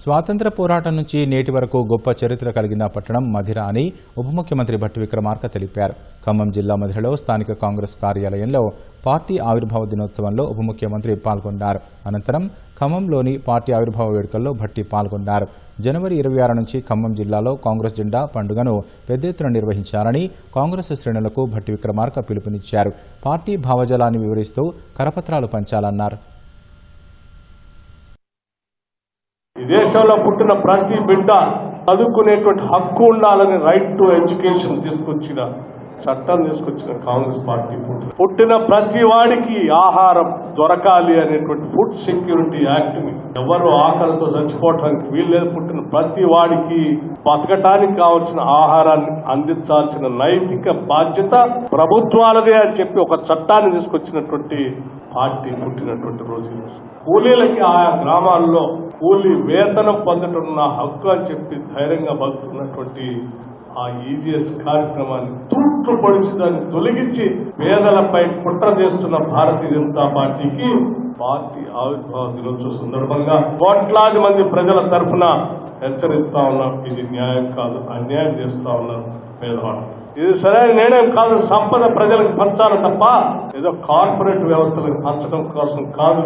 స్వాతంత్ర పోరాటం నుంచి నేటి వరకు గొప్ప చరిత్ర కలిగిన పట్టణం మధిర అని ఉప ముఖ్యమంత్రి భట్టి విక్రమార్క తెలిపారు. ఖమ్మం జిల్లా మధిరలో స్థానిక కాంగ్రెస్ కార్యాలయంలో పార్టీ ఆవిర్భావ దినోత్సవంలో ఉప ముఖ్యమంత్రి పాల్గొన్నారు. అనంతరం ఖమ్మంలోని పార్టీ ఆవిర్భావ వేడుకల్లో భట్టి పాల్గొన్నారు. జనవరి ఇరవై ఆరు నుంచి ఖమ్మం జిల్లాలో కాంగ్రెస్ జెండా పండుగను పెద్ద ఎత్తున నిర్వహించాలని కాంగ్రెస్ శ్రేణులకు భట్టి విక్రమార్క పిలుపునిచ్చారు. పార్టీ భావజాలాన్ని వివరిస్తూ కరపత్రాలు పంచాలన్నారు. ఈ దేశంలో పుట్టిన ప్రతి బిడ్డ చదువుకునేటువంటి హక్కు ఉండాలని రైట్ టు ఎడ్యుకేషన్ తీసుకొచ్చిన చట్టం తీసుకొచ్చిన కాంగ్రెస్ పార్టీ పుట్టిన పుట్టిన ప్రతి వాడికి ఆహారం దొరకాలి అనేటువంటి ఫుడ్ సెక్యూరిటీ యాక్ట్ని ఎవరు ఆకలితో చచ్చిపోవటానికి వీల్లేదు పుట్టిన ప్రతి వాడికి బతకటానికి కావాల్సిన ఆహారాన్ని అందించాల్సిన నైతిక బాధ్యత ప్రభుత్వాలదే అని చెప్పి ఒక చట్టాన్ని తీసుకొచ్చినటువంటి పార్టీ పుట్టినటువంటి రోజు రోజు. కూలీలకి ఆయా గ్రామాల్లో కూలి వేతనం పొందటం నా హక్కు అని చెప్పి ధైర్యంగా బతుకున్నటువంటి ఆ ఈజీఎస్ కార్యక్రమాన్ని తూట్లు పొడిచి దాన్ని తొలగించి పేదలపై కుట్ర చేస్తున్న భారతీయ జనతా పార్టీకి పార్టీ ఆవిర్భావ దినోత్సవ సందర్భంగా కోట్లాది మంది ప్రజల తరఫున హెచ్చరిస్తా ఉన్నాం. ఇది న్యాయం కాదు అన్యాయం చేస్తా ఉన్నారు పేదవాళ్ళు. ఇది సరైన నిర్ణయం కాదు సంపద ప్రజలకు పంచాలి తప్ప ఏదో కార్పొరేట్ వ్యవస్థలకు పంచడం కోసం కాదు.